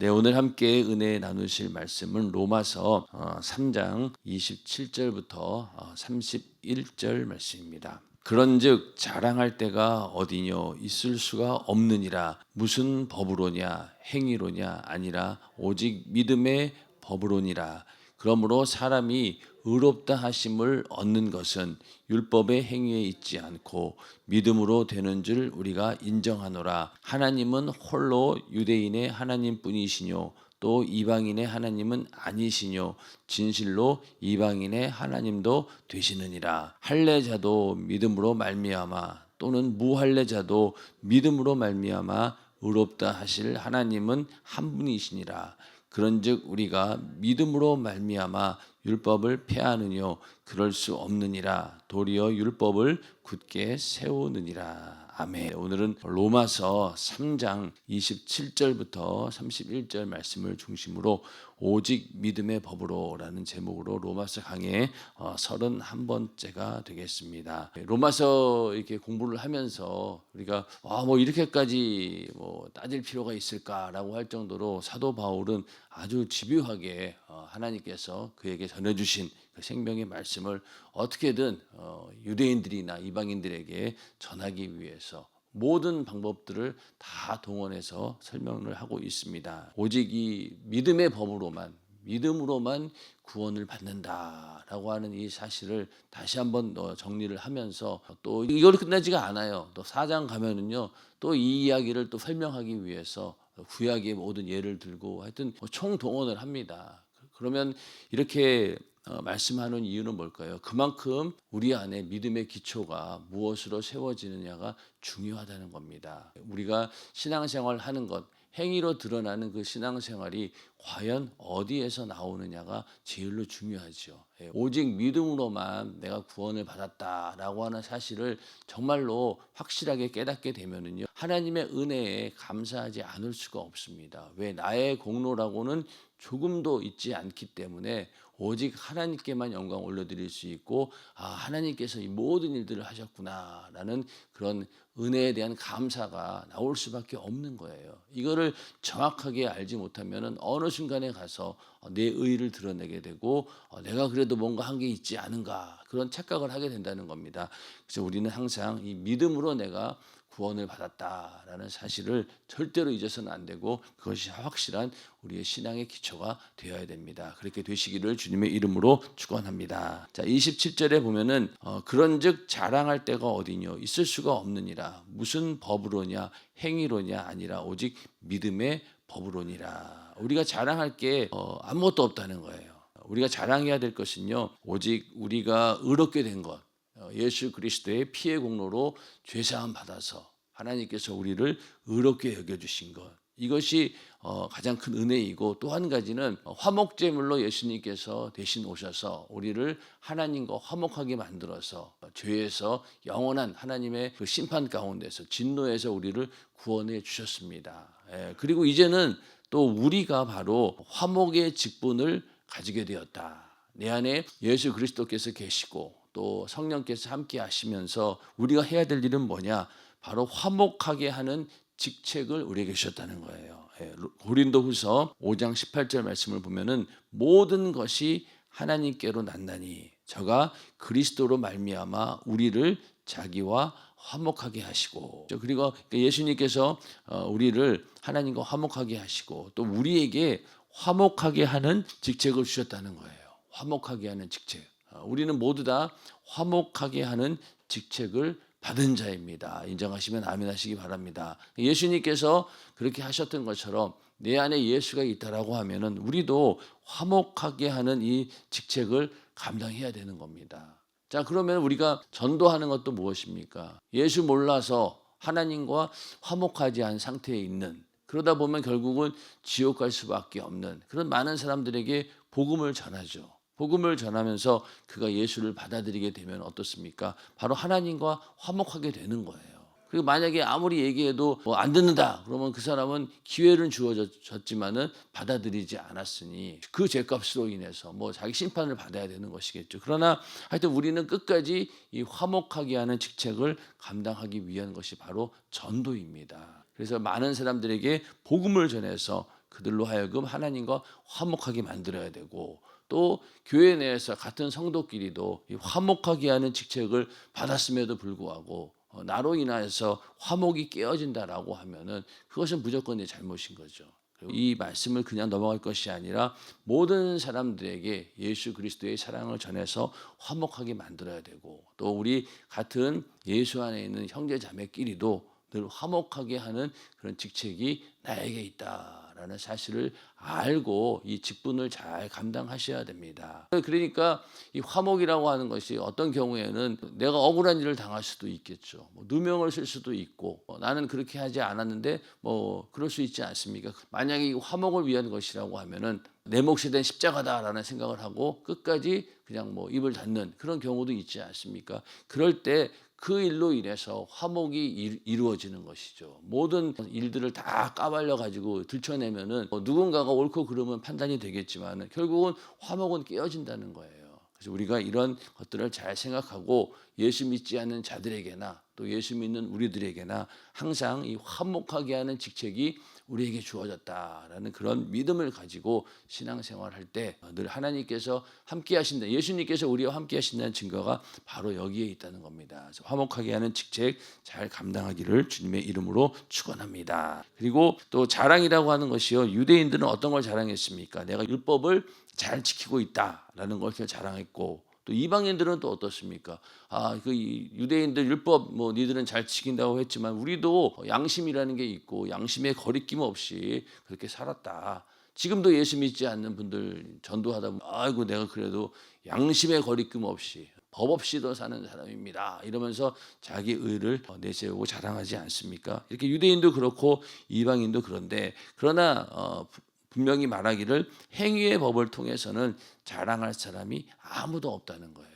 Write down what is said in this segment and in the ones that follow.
네, 오늘 함께 은혜 나누실 말씀은 로마서 어, 3장 27절부터 어, 31절 말씀입니다. 그런즉 자랑할 때가 어디뇨? 있을 수가 없느니라. 무슨 법으로냐? 행위로냐? 아니라 오직 믿음의 법으로니라. 그러므로 사람이 의롭다 하심을 얻는 것은 율법의 행위에 있지 않고 믿음으로 되는 줄 우리가 인정하노라. 하나님은 홀로 유대인의 하나님뿐이시뇨 또 이방인의 하나님은 아니시뇨 진실로 이방인의 하나님도 되시느니라. 할례자도 믿음으로 말미암아 또는 무할례자도 믿음으로 말미암아 의롭다 하실 하나님은 한 분이시니라. 그런즉 우리가 믿음으로 말미암아 율법을 폐하느뇨 그럴 수 없느니라 도리어 율법을 굳게 세우느니라 아멘. 오늘은 로마서 3장 27절부터 31절 말씀을 중심으로 오직 믿음의 법으로라는 제목으로 로마서 강의 31번째가 되겠습니다. 로마서 이렇게 공부를 하면서 우리가 아, 뭐 이렇게까지 뭐 따질 필요가 있을까라고 할 정도로 사도 바울은 아주 집요하게 어, 하나님께서 그에게 전해주신 그 생명의 말씀을 어떻게든 어, 유대인들이나 이방인들에게 전하기 위해서 모든 방법들을 다 동원해서 설명을 하고 있습니다. 오직 이 믿음의 법으로만 믿음으로만 구원을 받는다라고 하는 이 사실을 다시 한번 어, 정리를 하면서 또 이걸 끝나지가 않아요. 또 사장 가면은요 또 이 이야기를 또 설명하기 위해서 구약의 모든 예를 들고 하여튼 뭐 총동원을 합니다. 그러면 이렇게 어, 말씀하는 이유는 뭘까요? 그만큼 우리 안에 믿음의 기초가 무엇으로 세워지느냐가 중요하다는 겁니다. 우리가 신앙생활 하는 것, 행위로 드러나는 그 신앙생활이 과연 어디에서 나오느냐가 제일로 중요하죠. 예, 오직 믿음으로만 내가 구원을 받았다라고 하는 사실을 정말로 확실하게 깨닫게 되면은요. 하나님의 은혜에 감사하지 않을 수가 없습니다. 왜 나의 공로라고는 조금도 있지 않기 때문에 오직 하나님께만 영광 올려드릴 수 있고 아 하나님께서 이 모든 일들을 하셨구나라는 그런 은혜에 대한 감사가 나올 수밖에 없는 거예요. 이거를 정확하게 알지 못하면은 어느 순간에 가서 내 의를 드러내게 되고 어, 내가 그래도 뭔가 한 게 있지 않은가 그런 착각을 하게 된다는 겁니다. 그래서 우리는 항상 이 믿음으로 내가 구원을 받았다라는 사실을 절대로 잊어서는 안 되고 그것이 확실한 우리의 신앙의 기초가 되어야 됩니다. 그렇게 되시기를 주님의 이름으로 축원합니다. 자, 27절에 보면은 어, 그런즉 자랑할 때가 어디뇨 있을 수가 없느니라 무슨 법으로냐 행위로냐 아니라 오직 믿음의 법으로니라. 우리가 자랑할 게 어, 아무것도 없다는 거예요. 우리가 자랑해야 될 것은요 오직 우리가 의롭게 된 것. 어, 예수 그리스도의 피의 공로로 죄 사함 받아서 하나님께서 우리를 의롭게 여겨 주신 것. 이것이 어, 가장 큰 은혜이고 또 한 가지는 화목제물로 예수님께서 대신 오셔서 우리를 하나님과 화목하게 만들어서 죄에서 영원한 하나님의 그 심판 가운데서 진노에서 우리를 구원해 주셨습니다. 예, 그리고 이제는 또 우리가 바로 화목의 직분을 가지게 되었다. 내 안에 예수 그리스도께서 계시고 또 성령께서 함께 하시면서 우리가 해야 될 일은 뭐냐? 바로 화목하게 하는 직책을 우리에게 주셨다는 거예요. 예, 고린도후서 5장 18절 말씀을 보면은 모든 것이 하나님께로 난다니 저가 그리스도로 말미암아 우리를 자기와 화목하게 하시고 그리고 예수님께서 어, 우리를 하나님과 화목하게 하시고 또 우리에게 화목하게 하는 직책을 주셨다는 거예요. 화목하게 하는 직책. 어, 우리는 모두 다 화목하게 하는 직책을 받은 자입니다. 인정하시면 아멘 하시기 바랍니다. 예수님께서 그렇게 하셨던 것처럼 내 안에 예수가 있다라고 하면은 우리도 화목하게 하는 이 직책을 감당해야 되는 겁니다. 자, 그러면 우리가 전도하는 것도 무엇입니까? 예수 몰라서 하나님과 화목하지 않은 상태에 있는 그러다 보면 결국은 지옥 갈 수밖에 없는 그런 많은 사람들에게 복음을 전하죠. 복음을 전하면서 그가 예수를 받아들이게 되면 어떻습니까? 바로 하나님과 화목하게 되는 거예요. 그리고 만약에 아무리 얘기해도 뭐 안 듣는다 그러면 그 사람은 기회는 주어졌지만은 받아들이지 않았으니 그 죄값으로 인해서 뭐 자기 심판을 받아야 되는 것이겠죠. 그러나 하여튼 우리는 끝까지 이 화목하게 하는 직책을 감당하기 위한 것이 바로 전도입니다. 그래서 많은 사람들에게 복음을 전해서 그들로 하여금 하나님과 화목하게 만들어야 되고 또 교회 내에서 같은 성도끼리도 이 화목하게 하는 직책을 받았음에도 불구하고 어, 나로 인하여서 화목이 깨어진다라고 하면은 그것은 무조건 내 잘못인 거죠. 이 말씀을 그냥 넘어갈 것이 아니라 모든 사람들에게 예수 그리스도의 사랑을 전해서 화목하게 만들어야 되고 또 우리 같은 예수 안에 있는 형제 자매끼리도 늘 화목하게 하는 그런 직책이 나에게 있다 라는 사실을 알고 이 직분을 잘 감당하셔야 됩니다. 그러니까 이 화목이라고 하는 것이 어떤 경우에는 내가 억울한 일을 당할 수도 있겠죠. 뭐 누명을 쓸 수도 있고 뭐 나는 그렇게 하지 않았는데 뭐 그럴 수 있지 않습니까? 만약에 이 화목을 위한 것이라고 하면은 내 몫이 된 십자가다라는 생각을 하고 끝까지 그냥 뭐 입을 닫는 그런 경우도 있지 않습니까? 그럴 때 그 일로 인해서 화목이 이- 이루어지는 것이죠. 모든 일들을 다 까발려 가지고 들춰내면은 뭐 누군가가 옳고 그르면 판단이 되겠지만 결국은 화목은 깨어진다는 거예요. 그래서 우리가 이런 것들을 잘 생각하고 예수 믿지 않는 자들에게나 또 예수 믿는 우리들에게나 항상 이 화목하게 하는 직책이 우리에게 주어졌다라는 그런 믿음을 가지고 신앙생활할 때 늘 하나님께서 함께 하신다. 예수님께서 우리와 함께 하신다는 증거가 바로 여기에 있다는 겁니다. 화목하게 하는 직책 잘 감당하기를 주님의 이름으로 축원합니다. 그리고 또 자랑이라고 하는 것이요. 유대인들은 어떤 걸 자랑했습니까? 내가 율법을 잘 지키고 있다라는 것을 자랑했고 또 이방인들은 또 어떻습니까? 아, 그 이- 유대인들 율법 뭐 니들은 잘 지킨다고 했지만 우리도 양심이라는 게 있고 양심에 거리낌 없이 그렇게 살았다. 지금도 예수 믿지 않는 분들 전도하다 보면 아이고 내가 그래도 양심에 거리낌 없이 법 없이도 사는 사람입니다. 이러면서 자기 의를 내세우고 자랑하지 않습니까? 이렇게 유대인도 그렇고 이방인도 그런데 그러나 어, 분명히 말하기를 행위의 법을 통해서는 자랑할 사람이 아무도 없다는 거예요.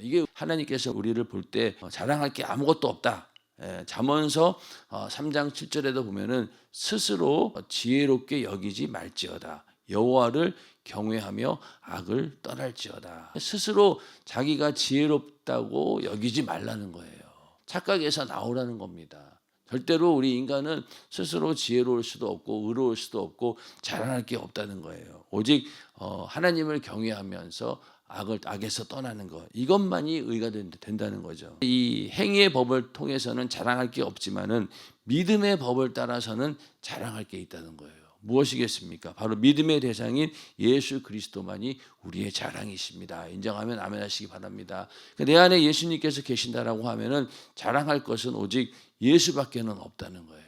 이게 하나님께서 우리를 볼 때 자랑할 게 아무것도 없다. 예, 잠언서 어, 3장 7절에도 보면은 스스로 지혜롭게 여기지 말지어다. 여호와를 경외하며 악을 떠날지어다. 스스로 자기가 지혜롭다고 여기지 말라는 거예요. 착각에서 나오라는 겁니다. 절대로 우리 인간은 스스로 지혜로울 수도 없고 의로울 수도 없고 자랑할 게 없다는 거예요. 오직 어, 하나님을 경외하면서 악을 악에서 떠나는 것 이것만이 의가 된- 된다는 거죠. 이 행위의 법을 통해서는 자랑할 게 없지만은 믿음의 법을 따라서는 자랑할 게 있다는 거예요. 무엇이겠습니까? 바로 믿음의 대상인 예수 그리스도만이 우리의 자랑이십니다. 인정하면 아멘 하시기 바랍니다. 그내 안에 예수님께서 계신다라고 하면은 자랑할 것은 오직 예수밖에는 없다는 거예요.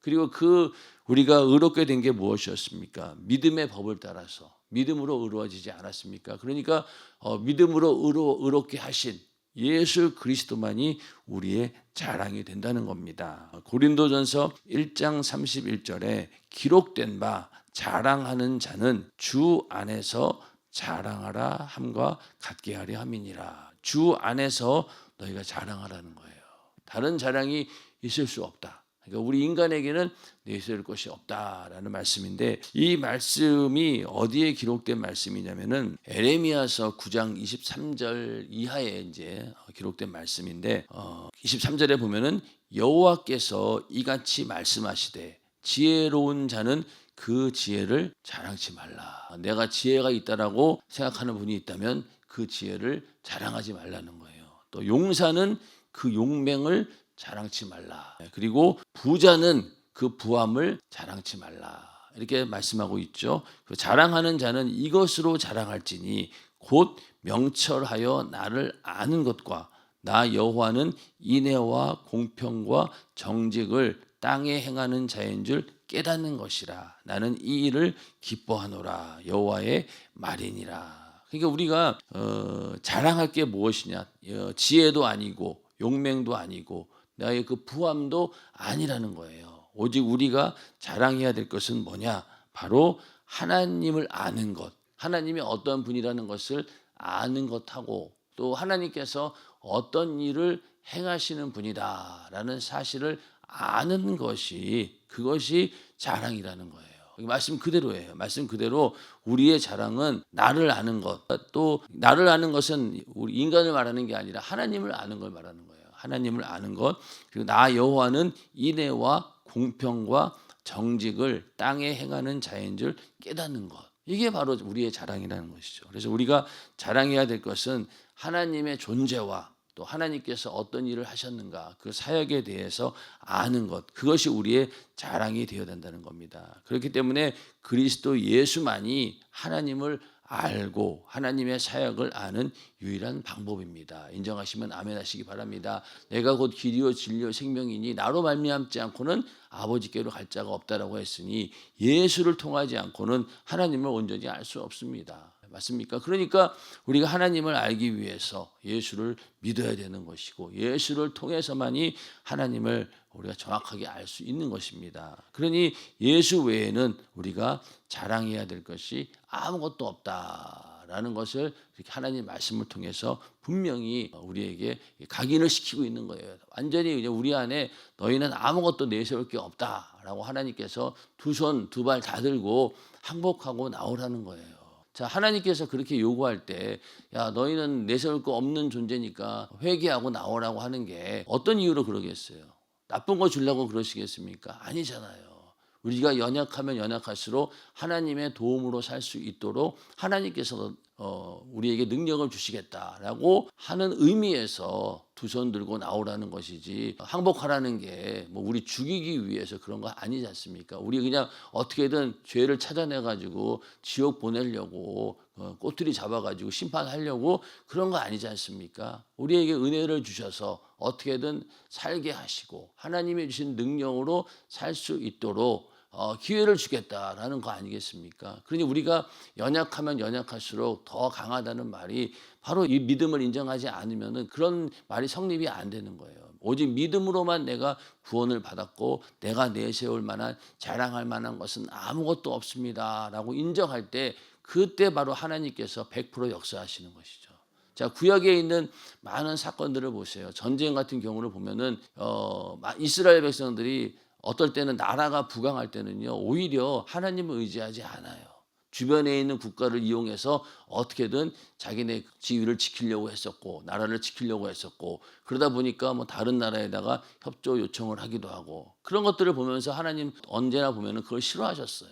그리고 그 우리가 의롭게 된 게 무엇이었습니까? 믿음의 법을 따라서 믿음으로 의로워지지 않았습니까? 그러니까 어, 믿음으로 의로, 의롭게 하신 예수 그리스도만이 우리의 자랑이 된다는 겁니다. 고린도전서 1장 31절에 기록된 바 자랑하는 자는 주 안에서 자랑하라 함과 같게 하려 함이니라. 주 안에서 너희가 자랑하라는 거예요. 다른 자랑이 있을 수 없다. 그러니까 우리 인간에게는 내세울 것이 없다라는 말씀인데 이 말씀이 어디에 기록된 말씀이냐면은 에레미야서 9장 23절 이하에 이제 기록된 말씀인데 어, 23절에 보면은 여호와께서 이같이 말씀하시되 지혜로운 자는 그 지혜를 자랑치 말라. 내가 지혜가 있다라고 생각하는 분이 있다면 그 지혜를 자랑하지 말라는 거예요. 또 용사는 그 용맹을 자랑치 말라. 그리고 부자는 그 부함을 자랑치 말라. 이렇게 말씀하고 있죠. 그 자랑하는 자는 이것으로 자랑할지니 곧 명철하여 나를 아는 것과 나 여호와는 인애와 공평과 정직을 땅에 행하는 자인 줄 깨닫는 것이라. 나는 이 일을 기뻐하노라. 여호와의 말이니라. 그러니까 우리가 어, 자랑할 게 무엇이냐? 어, 지혜도 아니고 용맹도 아니고 나의 그 부함도 아니라는 거예요. 오직 우리가 자랑해야 될 것은 뭐냐? 바로 하나님을 아는 것. 하나님이 어떤 분이라는 것을 아는 것하고 또 하나님께서 어떤 일을 행하시는 분이다라는 사실을 아는 것이 그것이 자랑이라는 거예요. 이 말씀 그대로예요. 말씀 그대로 우리의 자랑은 나를 아는 것, 또 나를 아는 것은 우리 인간을 말하는 게 아니라 하나님을 아는 걸 말하는 거예요. 하나님을 아는 것, 그리고 나 여호와는 인애와 공평과 정직을 땅에 행하는 자인 줄 깨닫는 것. 이게 바로 우리의 자랑이라는 것이죠. 그래서 우리가 자랑해야 될 것은 하나님의 존재와 또 하나님께서 어떤 일을 하셨는가 그 사역에 대해서 아는 것 그것이 우리의 자랑이 되어야 된다는 겁니다. 그렇기 때문에 그리스도 예수만이 하나님을 알고 하나님의 사역을 아는 유일한 방법입니다. 인정하시면 아멘 하시기 바랍니다. 내가 곧 길이요 진리요 생명이니 나로 말미암지 않고는 아버지께로 갈 자가 없다라고 했으니 예수를 통하지 않고는 하나님을 온전히 알 수 없습니다. 맞습니까? 그러니까 우리가 하나님을 알기 위해서 예수를 믿어야 되는 것이고 예수를 통해서만이 하나님을 우리가 정확하게 알 수 있는 것입니다. 그러니 예수 외에는 우리가 자랑해야 될 것이 아무것도 없다라는 것을 하나님 말씀을 통해서 분명히 우리에게 각인을 시키고 있는 거예요. 완전히 이제 우리 안에 너희는 아무것도 내세울 게 없다라고 하나님께서 두 손 두 발 다 들고 항복하고 나오라는 거예요. 자, 하나님께서 그렇게 요구할 때, 야, 너희는 내세울 거 없는 존재니까 회개하고 나오라고 하는 게 어떤 이유로 그러겠어요? 나쁜 거 주려고 그러시겠습니까? 아니잖아요. 우리가 연약하면 연약할수록 하나님의 도움으로 살 수 있도록 하나님께서 어, 우리에게 능력을 주시겠다라고 하는 의미에서 두 손 들고 나오라는 것이지 항복하라는 게 뭐 우리 죽이기 위해서 그런 거 아니지 않습니까? 우리 그냥 어떻게든 죄를 찾아내 가지고 지옥 보내려고 어, 꼬투리 잡아 가지고 심판하려고 그런 거 아니지 않습니까? 우리에게 은혜를 주셔서 어떻게든 살게 하시고 하나님이 주신 능력으로 살 수 있도록 어, 기회를 주겠다라는 거 아니겠습니까? 그러니 우리가 연약하면 연약할수록 더 강하다는 말이 바로 이 믿음을 인정하지 않으면은 그런 말이 성립이 안 되는 거예요. 오직 믿음으로만 내가 구원을 받았고 내가 내세울 만한 자랑할 만한 것은 아무것도 없습니다라고 인정할 때 그때 바로 하나님께서 100% 역사하시는 것이죠. 자 구약에 있는 많은 사건들을 보세요. 전쟁 같은 경우를 보면은 어, 이스라엘 백성들이 어떨 때는 나라가 부강할 때는요 오히려 하나님을 의지하지 않아요. 주변에 있는 국가를 이용해서 어떻게든 자기네 지위를 지키려고 했었고 나라를 지키려고 했었고 그러다 보니까 뭐 다른 나라에다가 협조 요청을 하기도 하고 그런 것들을 보면서 하나님 언제나 보면은 그걸 싫어하셨어요.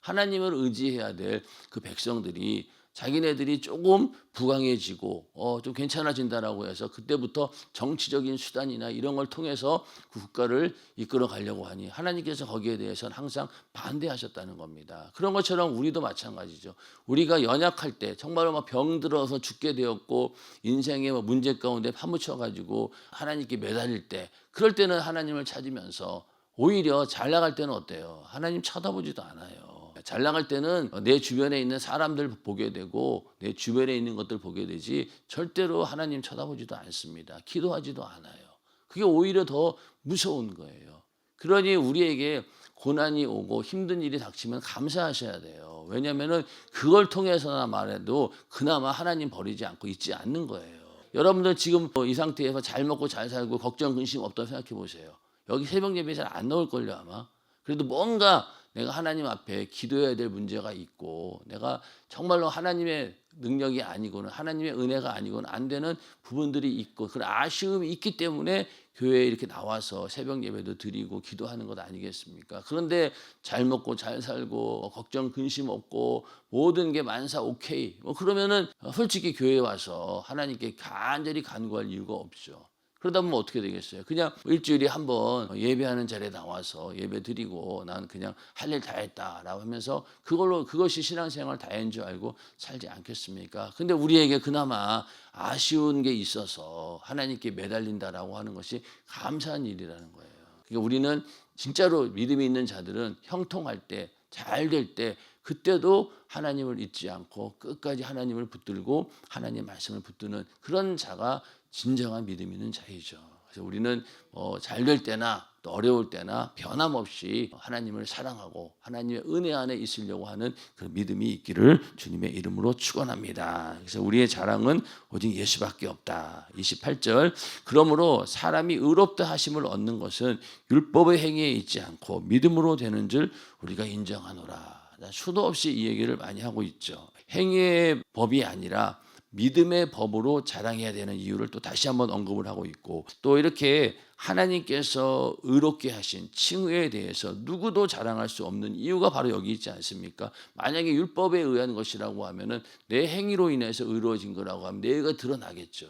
하나님을 의지해야 될 그 백성들이 자기네들이 조금 부강해지고 어, 좀 괜찮아진다라고 해서 그때부터 정치적인 수단이나 이런 걸 통해서 그 국가를 이끌어 가려고 하니 하나님께서 거기에 대해서는 항상 반대하셨다는 겁니다. 그런 것처럼 우리도 마찬가지죠. 우리가 연약할 때 정말로 막 병 들어서 죽게 되었고 인생의 뭐 문제 가운데 파묻혀 가지고 하나님께 매달릴 때 그럴 때는 하나님을 찾으면서 오히려 잘 나갈 때는 어때요? 하나님 쳐다보지도 않아요. 잘 나갈 때는 내 주변에 있는 사람들 보게 되고 내 주변에 있는 것들 보게 되지 절대로 하나님 쳐다보지도 않습니다. 기도하지도 않아요. 그게 오히려 더 무서운 거예요. 그러니 우리에게 고난이 오고 힘든 일이 닥치면 감사하셔야 돼요. 왜냐하면 그걸 통해서나 말해도 그나마 하나님 버리지 않고 있지 않는 거예요. 여러분들 지금 이 상태에서 잘 먹고 잘 살고 걱정 근심 없다고 생각해 보세요. 여기 새벽 예배 잘 안 나올 걸요 아마. 그래도 뭔가 내가 하나님 앞에 기도해야 될 문제가 있고 내가 정말로 하나님의 능력이 아니고는 하나님의 은혜가 아니고는 안 되는 부분들이 있고 그런 아쉬움이 있기 때문에 교회에 이렇게 나와서 새벽 예배도 드리고 기도하는 것 아니겠습니까? 그런데 잘 먹고 잘 살고 걱정 근심 없고 모든 게 만사 오케이 뭐 그러면은 솔직히 교회에 와서 하나님께 간절히 간구할 이유가 없죠. 그러다 보면 어떻게 되겠어요? 그냥 일주일에 한 번 예배하는 자리에 나와서 예배 드리고 난 그냥 할 일 다 했다라고 하면서 그걸로 그것이 신앙생활 다인 줄 알고 살지 않겠습니까? 근데 우리에게 그나마 아쉬운 게 있어서 하나님께 매달린다라고 하는 것이 감사한 일이라는 거예요. 그러니까 우리는 진짜로 믿음이 있는 자들은 형통할 때, 잘 될 때, 그때도 하나님을 잊지 않고 끝까지 하나님을 붙들고 하나님 말씀을 붙드는 그런 자가 진정한 믿음 있는 자이죠. 그래서 우리는 뭐 잘될 때나 또 어려울 때나 변함없이 하나님을 사랑하고 하나님의 은혜 안에 있으려고 하는 그 믿음이 있기를 주님의 이름으로 축원합니다. 그래서 우리의 자랑은 오직 예수밖에 없다. 28절 그러므로 사람이 의롭다 하심을 얻는 것은 율법의 행위에 있지 않고 믿음으로 되는 줄 우리가 인정하노라. 수도 없이 이 얘기를 많이 하고 있죠. 행위의 법이 아니라 믿음의 법으로 자랑해야 되는 이유를 또 다시 한번 언급을 하고 있고 또 이렇게 하나님께서 의롭게 하신 칭의에 대해서 누구도 자랑할 수 없는 이유가 바로 여기 있지 않습니까? 만약에 율법에 의한 것이라고 하면은 내 행위로 인해서 의로워진 거라고 하면 내가 드러나겠죠.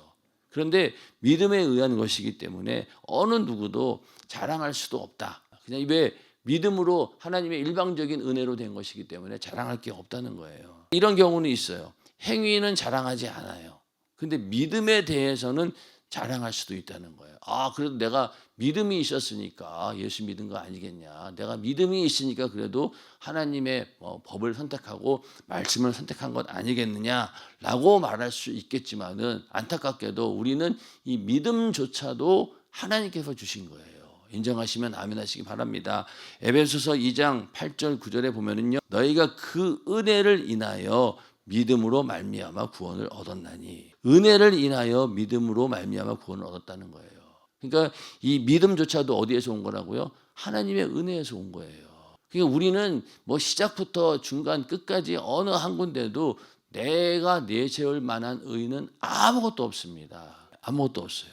그런데 믿음에 의한 것이기 때문에 어느 누구도 자랑할 수도 없다. 그냥 왜 믿음으로 하나님의 일방적인 은혜로 된 것이기 때문에 자랑할 게 없다는 거예요. 이런 경우는 있어요. 행위는 자랑하지 않아요. 근데 믿음에 대해서는 자랑할 수도 있다는 거예요. 아, 그래도 내가 믿음이 있었으니까 예수 믿은 거 아니겠냐. 내가 믿음이 있으니까 그래도 하나님의 뭐 법을 선택하고 말씀을 선택한 것 아니겠느냐라고 말할 수 있겠지만은 안타깝게도 우리는 이 믿음조차도 하나님께서 주신 거예요. 인정하시면 아멘 하시기 바랍니다. 에베소서 2장 8절 9절에 보면은요. 너희가 그 은혜를 인하여 믿음으로 말미암아 구원을 얻었나니 은혜를 인하여 믿음으로 말미암아 구원을 얻었다는 거예요. 그러니까 이 믿음조차도 어디에서 온 거라고요? 하나님의 은혜에서 온 거예요. 그러니까 우리는 뭐 시작부터 중간 끝까지 어느 한 군데도 내가 내세울 만한 의는 아무것도 없습니다. 아무것도 없어요.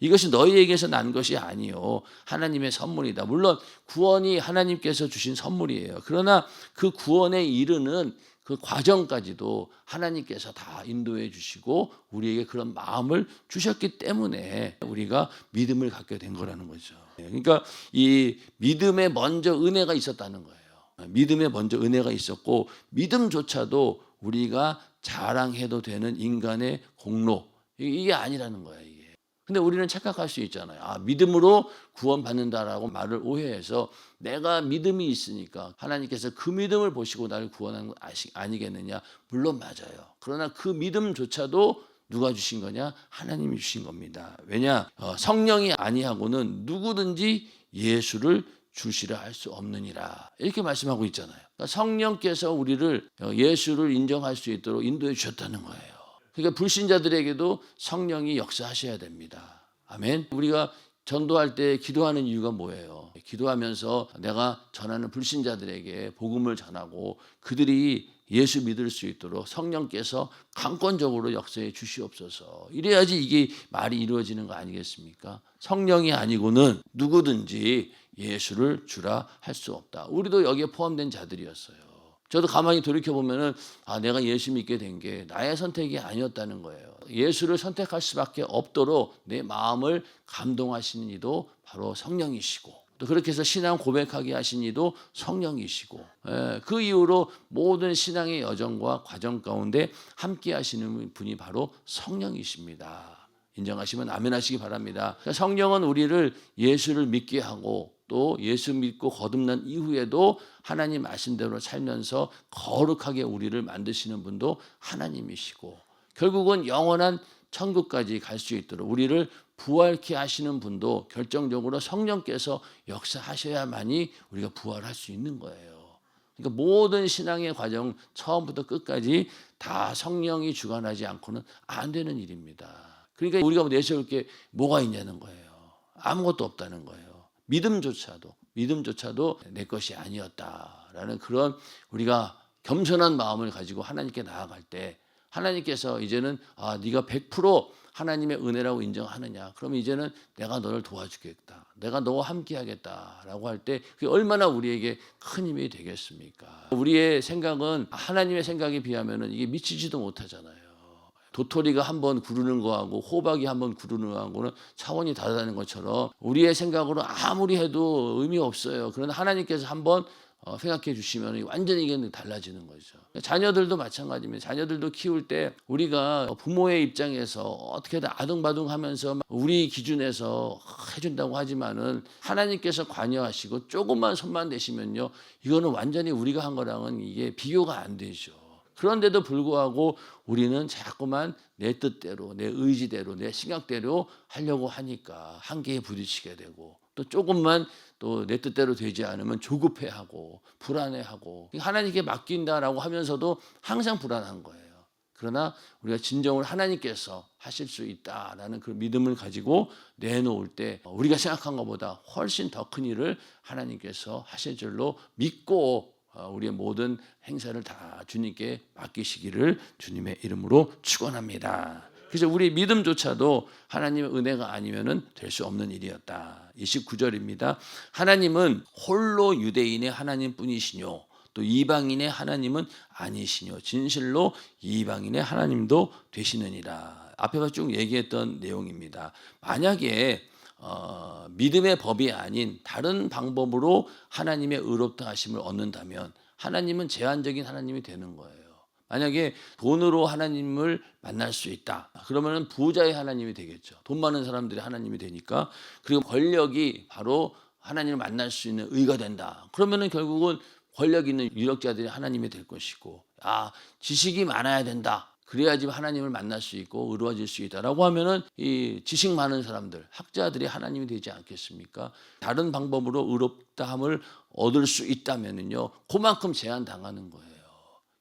이것이 너희에게서 난 것이 아니요 하나님의 선물이다. 물론 구원이 하나님께서 주신 선물이에요. 그러나 그 구원에 이르는 그 과정까지도 하나님께서 다 인도해 주시고 우리에게 그런 마음을 주셨기 때문에 우리가 믿음을 갖게 된 거라는 거죠. 그러니까 이 믿음에 먼저 은혜가 있었다는 거예요. 믿음에 먼저 은혜가 있었고 믿음조차도 우리가 자랑해도 되는 인간의 공로 이게 아니라는 거예요. 근데 우리는 착각할 수 있잖아요. 아, 믿음으로 구원받는다라고 말을 오해해서 내가 믿음이 있으니까 하나님께서 그 믿음을 보시고 나를 구원한 거 아시, 아니겠느냐? 물론 맞아요. 그러나 그 믿음조차도 누가 주신 거냐? 하나님이 주신 겁니다. 왜냐? 어, 성령이 아니하고는 누구든지 예수를 주시라 할 수 없느니라. 이렇게 말씀하고 있잖아요. 그러니까 성령께서 우리를 어, 예수를 인정할 수 있도록 인도해 주셨다는 거예요. 그러니까 불신자들에게도 성령이 역사하셔야 됩니다. 아멘. 우리가 전도할 때 기도하는 이유가 뭐예요? 기도하면서 내가 전하는 불신자들에게 복음을 전하고 그들이 예수 믿을 수 있도록 성령께서 강권적으로 역사해 주시옵소서. 이래야지 이게 말이 이루어지는 거 아니겠습니까? 성령이 아니고는 누구든지 예수를 주라 할 수 없다. 우리도 여기에 포함된 자들이었어요. 저도 가만히 돌이켜 보면은 아 내가 예수 믿게 된 게 나의 선택이 아니었다는 거예요. 예수를 선택할 수밖에 없도록 내 마음을 감동하시는 이도 바로 성령이시고 또 그렇게 해서 신앙 고백하게 하신 이도 성령이시고 예, 그 이후로 모든 신앙의 여정과 과정 가운데 함께 하시는 분이 바로 성령이십니다. 인정하시면 아멘하시기 바랍니다. 성령은 우리를 예수를 믿게 하고 또 예수 믿고 거듭난 이후에도 하나님 말씀대로 살면서 거룩하게 우리를 만드시는 분도 하나님이시고 결국은 영원한 천국까지 갈 수 있도록 우리를 부활케 하시는 분도 결정적으로 성령께서 역사하셔야만이 우리가 부활할 수 있는 거예요. 그러니까 모든 신앙의 과정 처음부터 끝까지 다 성령이 주관하지 않고는 안 되는 일입니다. 그러니까 우리가 내세울 게 뭐가 있냐는 거예요. 아무것도 없다는 거예요. 믿음조차도 믿음조차도 내 것이 아니었다라는 그런 우리가 겸손한 마음을 가지고 하나님께 나아갈 때 하나님께서 이제는 아 네가 100% 하나님의 은혜라고 인정하느냐? 그러면 이제는 내가 너를 도와주겠다. 내가 너와 함께 하겠다라고 할 때 그게 얼마나 우리에게 큰 힘이 되겠습니까? 우리의 생각은 하나님의 생각에 비하면은 이게 미치지도 못하잖아요. 도토리가 한번 구르는 거하고 호박이 한번 구르는 거하고는 차원이 다르다는 것처럼 우리의 생각으로 아무리 해도 의미 없어요. 그러나 하나님께서 한번 어, 생각해 주시면 완전히 이게 달라지는 거죠. 자녀들도 마찬가지입니다. 자녀들도 키울 때 우리가 부모의 입장에서 어떻게든 아둥바둥 하면서 우리 기준에서 해준다고 하지만은 하나님께서 관여하시고 조금만 손만 대시면요, 이거는 완전히 우리가 한 거랑은 이게 비교가 안 되죠. 그런데도 불구하고 우리는 자꾸만 내 뜻대로, 내 의지대로, 내 생각대로 하려고 하니까 한계에 부딪히게 되고 또 조금만 또 내 뜻대로 되지 않으면 조급해하고 불안해하고 하나님께 맡긴다라고 하면서도 항상 불안한 거예요. 그러나 우리가 진정을 하나님께서 하실 수 있다라는 그 믿음을 가지고 내놓을 때 우리가 생각한 것보다 훨씬 더 큰 일을 하나님께서 하실 줄로 믿고 어, 우리의 모든 행사를 다 주님께 맡기시기를 주님의 이름으로 축원합니다. 그래서 우리 믿음조차도 하나님의 은혜가 아니면은 될 수 없는 일이었다. 29절입니다. 하나님은 홀로 유대인의 하나님뿐이시뇨. 또 이방인의 하나님은 아니시뇨. 진실로 이방인의 하나님도 되시느니라. 앞에서 쭉 얘기했던 내용입니다. 만약에 어, 믿음의 법이 아닌 다른 방법으로 하나님의 의롭다 하심을 얻는다면 하나님은 제한적인 하나님이 되는 거예요. 만약에 돈으로 하나님을 만날 수 있다. 그러면 부자의 하나님이 되겠죠. 돈 많은 사람들이 하나님이 되니까 그리고 권력이 바로 하나님을 만날 수 있는 의가 된다. 그러면은 결국은 권력 있는 유력자들이 하나님이 될 것이고 아 지식이 많아야 된다. 그래야지 하나님을 만날 수 있고 의로워질 수 있다라고 하면은 이 지식 많은 사람들 학자들이 하나님이 되지 않겠습니까? 다른 방법으로 의롭다함을 얻을 수 있다면은요 그만큼 제한 당하는 거예요.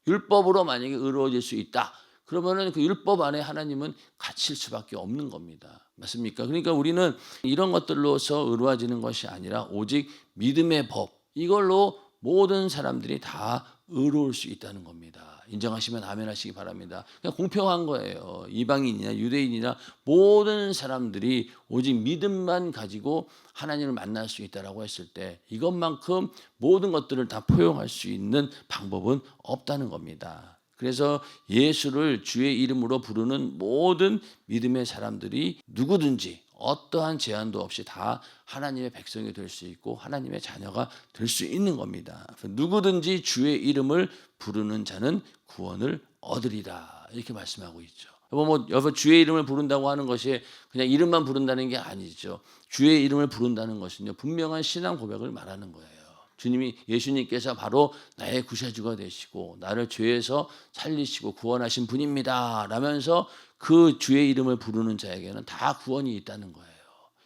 율법으로 만약에 의로워질 수 있다. 그러면은 그 율법 안에 하나님은 갇힐 수밖에 없는 겁니다. 맞습니까? 그러니까 우리는 이런 것들로서 의로워지는 것이 아니라 오직 믿음의 법 이걸로 모든 사람들이 다 의로울 수 있다는 겁니다. 인정하시면 아멘 하시기 바랍니다. 그냥 공평한 거예요. 이방인이나 유대인이나 모든 사람들이 오직 믿음만 가지고 하나님을 만날 수 있다라고 했을 때 이것만큼 모든 것들을 다 포용할 수 있는 방법은 없다는 겁니다. 그래서 예수를 주의 이름으로 부르는 모든 믿음의 사람들이 누구든지 어떠한 제한도 없이 다 하나님의 백성이 될 수 있고 하나님의 자녀가 될 수 있는 겁니다. 누구든지 주의 이름을 부르는 자는 구원을 얻으리라 이렇게 말씀하고 있죠. 여보 뭐 여보 주의 이름을 부른다고 하는 것이 그냥 이름만 부른다는 게 아니죠. 주의 이름을 부른다는 것은요 분명한 신앙 고백을 말하는 거예요. 주님이 예수님께서 바로 나의 구세주가 되시고 나를 죄에서 살리시고 구원하신 분입니다. 라면서 그 주의 이름을 부르는 자에게는 다 구원이 있다는 거예요.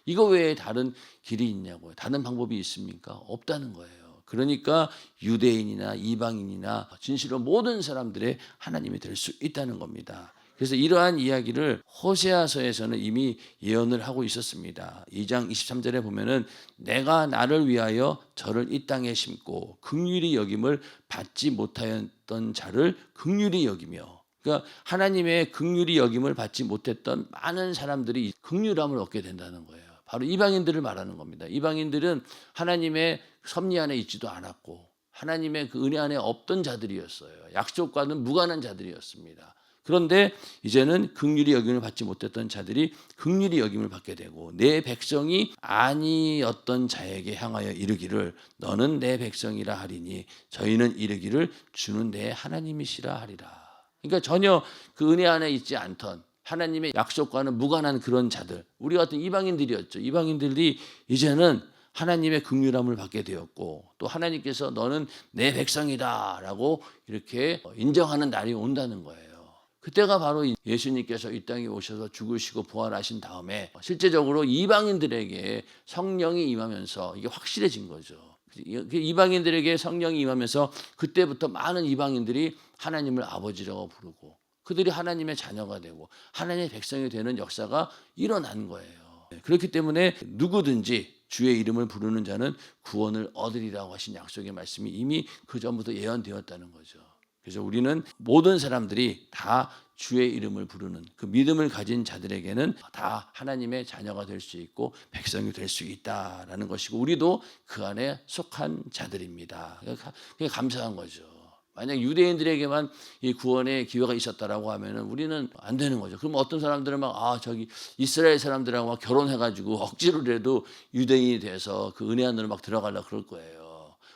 이거 외에 다른 길이 있냐고요. 다른 방법이 있습니까? 없다는 거예요. 그러니까 유대인이나 이방인이나 진실로 모든 사람들의 하나님이 될 수 있다는 겁니다. 그래서 이러한 이야기를 호세아서에서는 이미 예언을 하고 있었습니다. 2장 23절에 보면은 내가 나를 위하여 저를 이 땅에 심고 극률이 여김을 받지 못하였던 자를 극률이 여기며 그러니까 하나님의 극률이 여김을 받지 못했던 많은 사람들이 극률함을 얻게 된다는 거예요. 바로 이방인들을 말하는 겁니다. 이방인들은 하나님의 섭리 안에 있지도 않았고 하나님의 그 은혜 안에 없던 자들이었어요. 약속과는 무관한 자들이었습니다. 그런데 이제는 극률이 여김을 받지 못했던 자들이 극률이 여김을 받게 되고 내 백성이 아니었던 자에게 향하여 이르기를 너는 내 백성이라 하리니 저희는 이르기를 주는 내 하나님이시라 하리라. 그러니까 전혀 그 은혜 안에 있지 않던 하나님의 약속과는 무관한 그런 자들, 우리 같은 이방인들이었죠. 이방인들이 이제는 하나님의 긍휼함을 받게 되었고 또 하나님께서 너는 내 백성이다라고 이렇게 인정하는 날이 온다는 거예요. 그때가 바로 예수님께서 이 땅에 오셔서 죽으시고 부활하신 다음에 실제적으로 이방인들에게 성령이 임하면서 이게 확실해진 거죠. 이방인들에게 성령이 임하면서 그때부터 많은 이방인들이 하나님을 아버지라고 부르고 그들이 하나님의 자녀가 되고 하나님의 백성이 되는 역사가 일어난 거예요. 그렇기 때문에 누구든지 주의 이름을 부르는 자는 구원을 얻으리라고 하신 약속의 말씀이 이미 그 전부터 예언되었다는 거죠. 그래서 우리는 모든 사람들이 다 주의 이름을 부르는 그 믿음을 가진 자들에게는 다 하나님의 자녀가 될 수 있고 백성이 될 수 있다라는 것이고 우리도 그 안에 속한 자들입니다. 그게 감사한 거죠. 만약 유대인들에게만 이 구원의 기회가 있었다라고 하면은 우리는 안 되는 거죠. 그럼 어떤 사람들은 막 아 저기 이스라엘 사람들하고 막 결혼해가지고 억지로라도 유대인이 돼서 그 은혜 안으로 막 들어가려 그럴 거예요.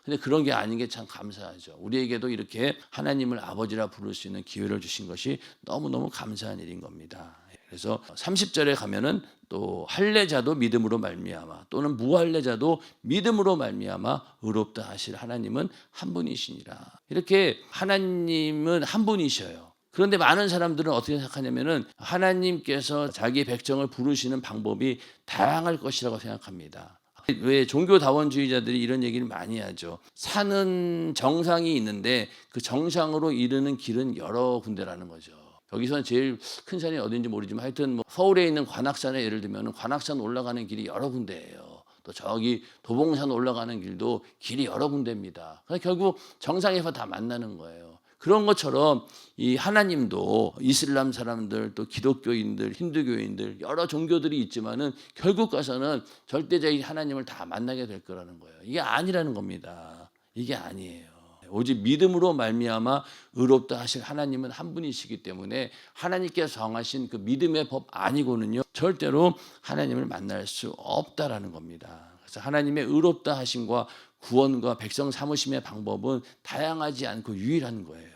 근데 그런 게 아닌 게 참 감사하죠. 우리에게도 이렇게 하나님을 아버지라 부를 수 있는 기회를 주신 것이 너무너무 감사한 일인 겁니다. 그래서 30절에 가면은 또 할례자도 믿음으로 말미암아 또는 무할례자도 믿음으로 말미암아 의롭다 하실 하나님은 한 분이시니라. 이렇게 하나님은 한 분이셔요. 그런데 많은 사람들은 어떻게 생각하냐면은 하나님께서 자기 백성을 부르시는 방법이 다양할 것이라고 생각합니다. 왜 종교다원주의자들이 이런 얘기를 많이 하죠. 사는 정상이 있는데 그 정상으로 이르는 길은 여러 군데라는 거죠. 여기서는 제일 큰 산이 어딘지 모르지만 하여튼 뭐 서울에 있는 관악산에 예를 들면 관악산 올라가는 길이 여러 군데예요. 또 저기 도봉산 올라가는 길도 길이 여러 군데입니다. 그래서 결국 정상에서 다 만나는 거예요. 그런 것처럼 이 하나님도 이슬람 사람들 또 기독교인들 힌두교인들 여러 종교들이 있지만은 결국 가서는 절대적인 하나님을 다 만나게 될 거라는 거예요. 이게 아니라는 겁니다. 이게 아니에요. 오직 믿음으로 말미암아 의롭다 하실 하나님은 한 분이시기 때문에 하나님께서 정하신 그 믿음의 법 아니고는요 절대로 하나님을 만날 수 없다라는 겁니다. 그래서 하나님의 의롭다 하심과 구원과 백성 삼으심의 방법은 다양하지 않고 유일한 거예요.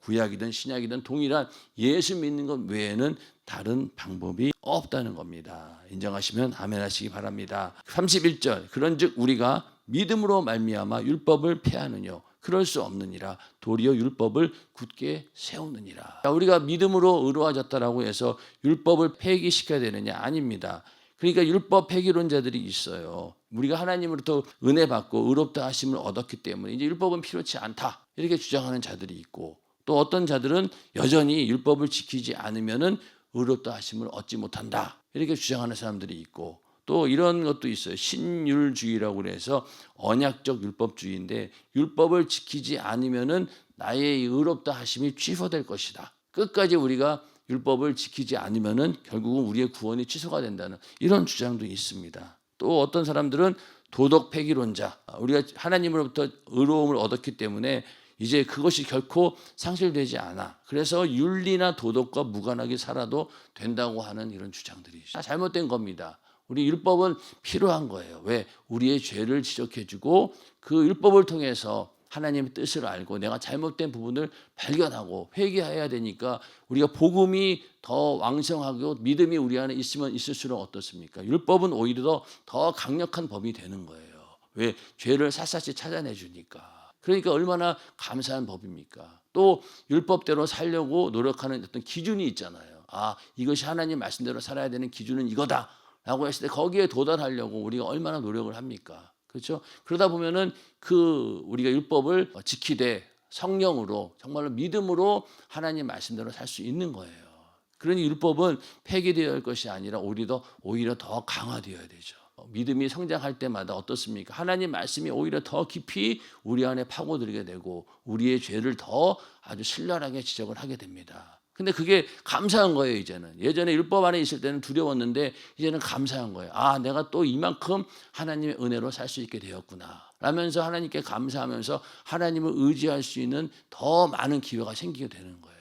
구약이든 신약이든 동일한 예수 믿는 것 외에는 다른 방법이 없다는 겁니다. 인정하시면 아멘 하시기 바랍니다. 31절 그런즉 우리가 믿음으로 말미암아 율법을 폐하느뇨 그럴 수 없느니라 도리어 율법을 굳게 세우느니라. 우리가 믿음으로 의로워졌다라고 해서 율법을 폐기시켜야 되느냐 아닙니다. 그러니까 율법 폐기론자들이 있어요. 우리가 하나님으로부터 은혜 받고 의롭다 하심을 얻었기 때문에 이제 율법은 필요치 않다. 이렇게 주장하는 자들이 있고 또 어떤 자들은 여전히 율법을 지키지 않으면은 의롭다 하심을 얻지 못한다. 이렇게 주장하는 사람들이 있고 또 이런 것도 있어요. 신율주의라고 그래서 언약적 율법주의인데 율법을 지키지 않으면은 나의 이 의롭다 하심이 취소될 것이다. 끝까지 우리가 율법을 지키지 않으면은 결국은 우리의 구원이 취소가 된다는 이런 주장도 있습니다. 또 어떤 사람들은 도덕 폐기론자, 우리가 하나님으로부터 의로움을 얻었기 때문에 이제 그것이 결코 상실되지 않아. 그래서 윤리나 도덕과 무관하게 살아도 된다고 하는 이런 주장들이 있어요. 잘못된 겁니다. 우리 율법은 필요한 거예요. 왜? 우리의 죄를 지적해주고 그 율법을 통해서 하나님의 뜻을 알고 내가 잘못된 부분을 발견하고 회개해야 되니까 우리가 복음이 더 왕성하고 믿음이 우리 안에 있으면 있을수록 어떻습니까? 율법은 오히려 더, 더 강력한 법이 되는 거예요. 왜? 죄를 샅샅이 찾아내 주니까. 그러니까 얼마나 감사한 법입니까? 또 율법대로 살려고 노력하는 어떤 기준이 있잖아요. 아, 이것이 하나님 말씀대로 살아야 되는 기준은 이거다. 라고 했을 때 거기에 도달하려고 우리가 얼마나 노력을 합니까? 그렇죠? 그러다 보면은 그 우리가 율법을 지키되 성령으로 정말로 믿음으로 하나님 말씀대로 살 수 있는 거예요. 그러니 율법은 폐기되어야 할 것이 아니라 오히려 오히려 더 강화되어야 되죠. 믿음이 성장할 때마다 어떻습니까? 하나님 말씀이 오히려 더 깊이 우리 안에 파고들게 되고 우리의 죄를 더 아주 신랄하게 지적을 하게 됩니다. 근데 그게 감사한 거예요, 이제는. 예전에 율법 안에 있을 때는 두려웠는데 이제는 감사한 거예요. 아, 내가 또 이만큼 하나님의 은혜로 살 수 있게 되었구나. 라면서 하나님께 감사하면서 하나님을 의지할 수 있는 더 많은 기회가 생기게 되는 거예요.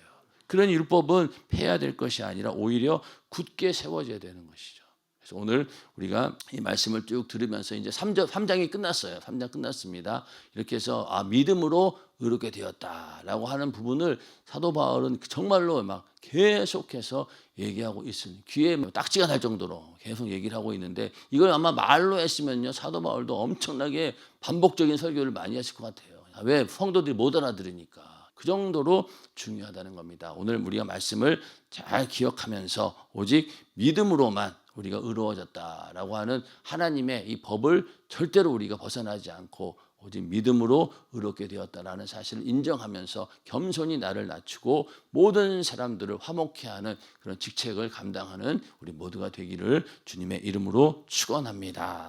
그런 율법은 폐해야 될 것이 아니라 오히려 굳게 세워져야 되는 것이죠. 그래서 오늘 우리가 이 말씀을 쭉 들으면서 이제 3장, 3장이 끝났어요. 3장 끝났습니다. 이렇게 해서 아, 믿음으로 의롭게 되었다라고 하는 부분을 사도 바울은 정말로 막 계속해서 얘기하고 있습니다. 귀에 뭐 딱지가 날 정도로 계속 얘기를 하고 있는데 이걸 아마 말로 했으면요. 사도 바울도 엄청나게 반복적인 설교를 많이 했을 것 같아요. 왜? 성도들이 못 알아들으니까. 그 정도로 중요하다는 겁니다. 오늘 우리가 말씀을 잘 기억하면서 오직 믿음으로만 우리가 의로워졌다라고 하는 하나님의 이 법을 절대로 우리가 벗어나지 않고 오직 믿음으로 의롭게 되었다라는 사실을 인정하면서 겸손히 나를 낮추고 모든 사람들을 화목케 하는 그런 직책을 감당하는 우리 모두가 되기를 주님의 이름으로 축원합니다.